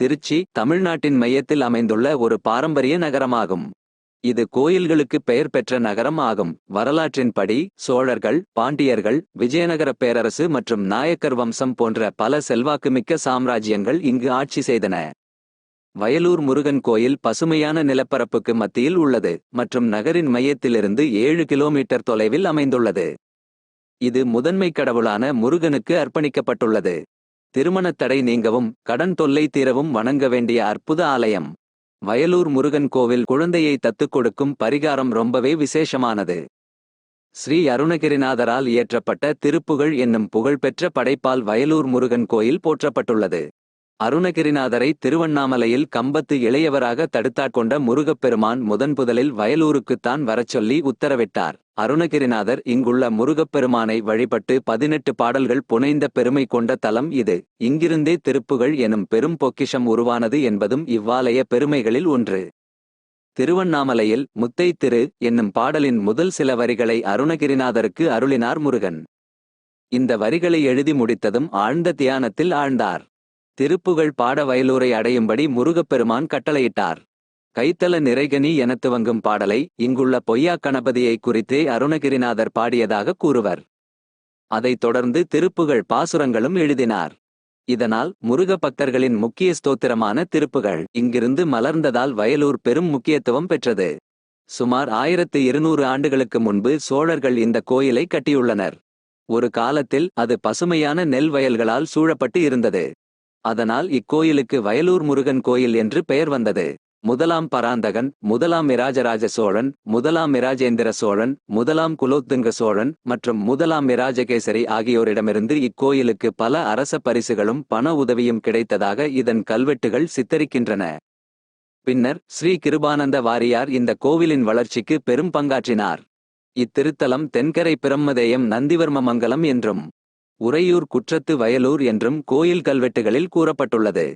திருச்சி தமிழ்நாட்டின் மையத்தில் அமைந்துள்ள ஒரு பாரம்பரிய நகரமாகும். இது கோயில்களுக்கு பெயர் பெற்ற நகரம் ஆகும். வரலாற்றின்படி சோழர்கள் பாண்டியர்கள் விஜயநகர பேரரசு மற்றும் நாயக்கர் வம்சம் போன்ற பல செல்வாக்குமிக்க சாம்ராஜ்யங்கள் இங்கு ஆட்சி செய்தன. வயலூர் முருகன் கோயில் பசுமையான நிலப்பரப்புக்கு மத்தியில் உள்ளது மற்றும் நகரின் மையத்திலிருந்து ஏழு கிலோமீட்டர் தொலைவில் அமைந்துள்ளது. இது முதன்மை கடவுளான முருகனுக்கு அர்ப்பணிக்கப்பட்டுள்ளது. திருமணத் தடை நீங்கவும் கடன் தொல்லை தீரவும் வணங்க வேண்டிய அற்புத ஆலயம். வயலூர் முருகன் கோவில் குழந்தையை தத்துக் கொடுக்கும் பரிகாரம் ரொம்பவே விசேஷமானது. ஸ்ரீ அருணகிரிநாதரால் இயற்றப்பட்ட திருப்புகழ் என்னும் புகழ்பெற்ற படைப்பால் வயலூர் முருகன் கோயில் போற்றப்பட்டுள்ளது. அருணகிரிநாதரை திருவண்ணாமலையில் கம்பத்து இளையவராக தடுத்தாட்கொண்ட முருகப்பெருமான் முதன்புதலில் வயலூருக்குத்தான் வரச் சொல்லி உத்தரவிட்டார். அருணகிரிநாதர் இங்குள்ள முருகப்பெருமானை வழிபட்டு பதினெட்டு பாடல்கள் புனைந்த பெருமை கொண்ட தலம் இது. இங்கிருந்தே திருப்புகழ் எனும் பெரும் பொக்கிஷம் உருவானது என்பதும் இவ்வாலய பெருமைகளில் ஒன்று. திருவண்ணாமலையில் முத்தை திரு என்னும் பாடலின் முதல் சில வரிகளை அருணகிரிநாதருக்கு அருளினார் முருகன். இந்த வரிகளை எழுதி முடித்ததும் ஆழ்ந்த தியானத்தில் ஆழ்ந்தார். திருப்புகழ் பாட வயலூரை அடையும்படி முருகப்பெருமான் கட்டளையிட்டார். கைத்தல நிறைகனி என துவங்கும் பாடலை இங்குள்ள பொய்யா கணபதியை குறித்தே அருணகிரிநாதர் பாடியதாக கூறுவர். அதைத் தொடர்ந்து திருப்புகழ் பாசுரங்களும் எழுதினார். இதனால் முருக பக்தர்களின் முக்கிய ஸ்தோத்திரமான திருப்புகள் இங்கிருந்து மலர்ந்ததால் வயலூர் பெரும் முக்கியத்துவம் பெற்றது. சுமார் ஆயிரத்து இருநூறு ஆண்டுகளுக்கு முன்பு சோழர்கள் இந்த கோயிலை கட்டியுள்ளனர். ஒரு காலத்தில் அது பசுமையான நெல் வயல்களால் சூழப்பட்டு இருந்தது. அதனால் இக்கோயிலுக்கு வயலூர் முருகன் கோயில் என்று பெயர் வந்தது. முதலாம் பராந்தகன் முதலாம் மிராஜராஜ சோழன் முதலாம் மிராஜேந்திர சோழன் முதலாம் குலோத்துங்க சோழன் மற்றும் முதலாம் மிராஜகேசரி ஆகியோரிடமிருந்து இக்கோயிலுக்கு பல அரச பரிசுகளும் பண உதவியும் கிடைத்ததாக இதன் கல்வெட்டுகள் சித்தரிக்கின்றன. பின்னர் ஸ்ரீ கிருபானந்த வாரியார் இந்த கோவிலின் வளர்ச்சிக்கு பெரும் பங்காற்றினார். இத்திருத்தலம் தென்கரை பிரம்மதேயம் நந்திவர்ம மங்கலம் என்றும் உறையூர் குற்றத்து வயலூர் என்றும் கோயில் கல்வெட்டுகளில் கூறப்பட்டுள்ளது.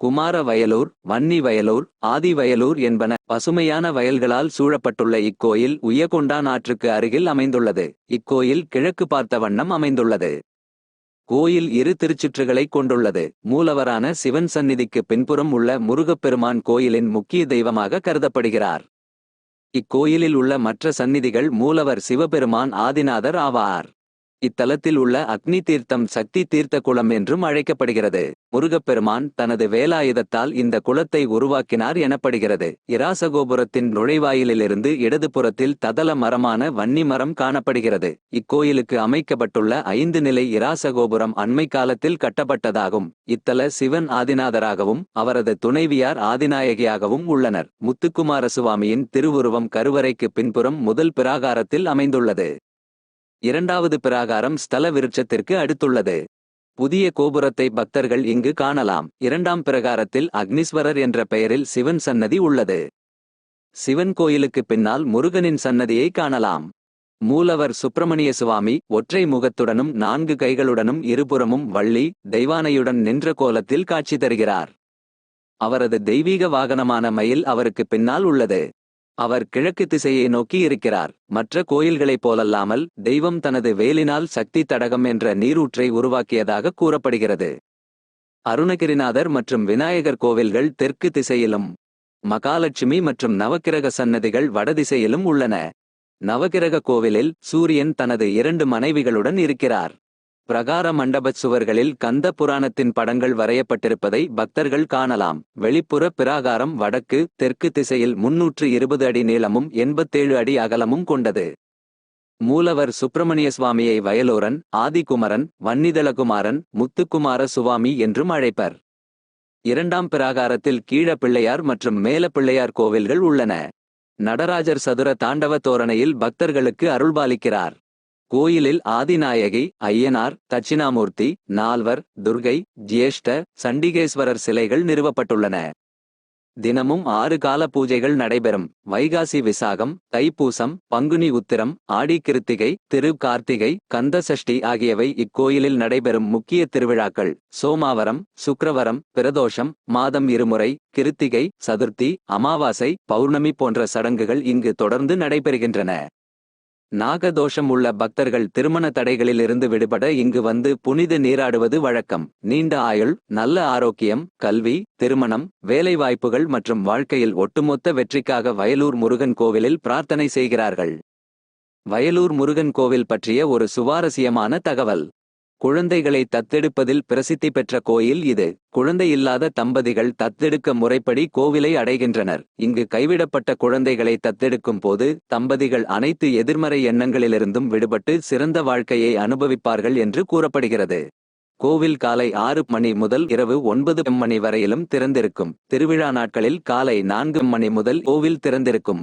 குமார வயலூர் வன்னி வயலூர் ஆதி வயலூர் என்பன பசுமையான வயல்களால் சூழப்பட்டுள்ள இக்கோயில் உய்யகொண்டான் ஆற்றுக்கு அருகில் அமைந்துள்ளது. இக்கோயில் கிழக்கு பார்த்த வண்ணம் அமைந்துள்ளது. கோயில் இரு திருச்சுற்றுகளை கொண்டுள்ளது. மூலவரான சிவன் சந்நிதிக்கு பின்புறம் உள்ள முருகப்பெருமான் கோயிலின் முக்கிய தெய்வமாக கருதப்படுகிறார். இக்கோயிலில் உள்ள மற்ற சந்நிதிகள் மூலவர் சிவபெருமான் ஆதிநாதர் ஆவார். இத்தலத்தில் உள்ள அக்னி தீர்த்தம் சக்தி தீர்த்த குளம் என்றும் அழைக்கப்படுகிறது. முருகப்பெருமான் தனது வேலாயுதத்தால் இந்த குளத்தை உருவாக்கினார் எனப்படுகிறது. இராசகோபுரத்தின் நுழைவாயிலிலிருந்து இடதுபுறத்தில் ததல மரமான வன்னி மரம் காணப்படுகிறது. இக்கோயிலுக்கு அமைக்கப்பட்டுள்ள ஐந்து நிலை இராசகோபுரம் அண்மை காலத்தில் கட்டப்பட்டதாகும். இத்தல சிவன் ஆதிநாதராகவும் அவரது துணைவியார் ஆதிநாயகியாகவும் உள்ளனர். முத்துக்குமார சுவாமியின் திருவுருவம் கருவறைக்கு பின்புறம் முதல் பிராகாரத்தில் அமைந்துள்ளது. இரண்டாவது பிராகாரம் ஸ்தல விருட்சத்திற்கு அடுத்துள்ளது. புதிய கோபுரத்தை பக்தர்கள் இங்கு காணலாம். இரண்டாம் பிரகாரத்தில் அக்னீஸ்வரர் என்ற பெயரில் சிவன் சன்னதி உள்ளது. சிவன் கோயிலுக்கு பின்னால் முருகனின் சன்னதியை காணலாம். மூலவர் சுப்பிரமணிய சுவாமி ஒற்றை முகத்துடனும் நான்கு கைகளுடனும் இருபுறமும் வள்ளி தெய்வானையுடன் நின்ற கோலத்தில் காட்சி தருகிறார். அவரது தெய்வீக வாகனமான மயில் அவருக்கு பின்னால் உள்ளது. அவர் கிழக்கு திசையை நோக்கி இருக்கிறார். மற்ற கோயில்களைப் போலல்லாமல் தெய்வம் தனது வேலினால் சக்தி தடகம் என்ற நீரூற்றை உருவாக்கியதாக கூறப்படுகிறது. அருணகிரிநாதர் மற்றும் விநாயகர் கோவில்கள் தெற்கு திசையிலும் மகாலட்சுமி மற்றும் நவக்கிரக சன்னதிகள் வடதிசையிலும் உள்ளன. நவகிரக கோவிலில் சூரியன் தனது இரண்டு மனைவிகளுடன் இருக்கிறார். பிரகார மண்டபச் சுவர்களில் கந்த புராணத்தின் படங்கள் வரையப்பட்டிருப்பதை பக்தர்கள் காணலாம். வெளிப்புற பிராகாரம் வடக்கு தெற்கு திசையில் முன்னூற்று இருபது அடி நீளமும் எண்பத்தேழு அடி அகலமும் கொண்டது. மூலவர் சுப்பிரமணிய சுவாமியை வயலோரன் ஆதிகுமரன் வன்னிதளகுமாரன் முத்துக்குமார சுவாமி என்றும் அழைப்பர். இரண்டாம் பிராகாரத்தில் கீழ பிள்ளையார் மற்றும் மேல பிள்ளையார் கோவில்கள் உள்ளன. நடராஜர் சதுர தாண்டவ தோரணையில் பக்தர்களுக்கு அருள்பாலிக்கிறார். கோயிலில் ஆதிநாயகி ஐயனார் தட்சிணாமூர்த்தி நால்வர் துர்கை ஜியேஷ்ட சண்டிகேஸ்வரர் சிலைகள் நிறுவப்பட்டுள்ளன. தினமும் ஆறு கால பூஜைகள் நடைபெறும். வைகாசி விசாகம் தைப்பூசம் பங்குனி உத்திரம் ஆடி கிருத்திகை திரு கார்த்திகை கந்த சஷ்டி ஆகியவை இக்கோயிலில் நடைபெறும் முக்கிய திருவிழாக்கள். சோமாவரம் சுக்கரவரம் பிரதோஷம் மாதம் இருமுறை கிருத்திகை சதுர்த்தி அமாவாசை பௌர்ணமி போன்ற சடங்குகள் இங்கு தொடர்ந்து நடைபெறுகின்றன. நாகதோஷம் உள்ள பக்தர்கள் திருமண தடைகளிலிருந்து விடுபட இங்கு வந்து புனித நீராடுவது வழக்கம். நீண்ட ஆயுள் நல்ல ஆரோக்கியம் கல்வி திருமணம் வேலைவாய்ப்புகள் மற்றும் வாழ்க்கையில் ஒட்டுமொத்த வெற்றிக்காக வயலூர் முருகன் கோவிலில் பிரார்த்தனை செய்கிறார்கள். வயலூர் முருகன் கோவில் பற்றிய ஒரு சுவாரஸ்யமான தகவல். குழந்தைகளை தத்தெடுப்பதில் பிரசித்தி பெற்ற கோயில் இது. குழந்தை இல்லாத தம்பதிகள் தத்தெடுக்க முறைப்படி கோவிலை அடைகின்றனர். இங்கு கைவிடப்பட்ட குழந்தைகளை தத்தெடுக்கும் போது தம்பதிகள் அனைத்து எதிர்மறை எண்ணங்களிலிருந்தும் விடுபட்டு சிறந்த வாழ்க்கையை அனுபவிப்பார்கள் என்று கூறப்படுகிறது. கோவில் காலை ஆறு மணி முதல் இரவு ஒன்பது மணி வரையிலும் திறந்திருக்கும். திருவிழா நாட்களில் காலை நான்கு மணி முதல் கோவில் திறந்திருக்கும்.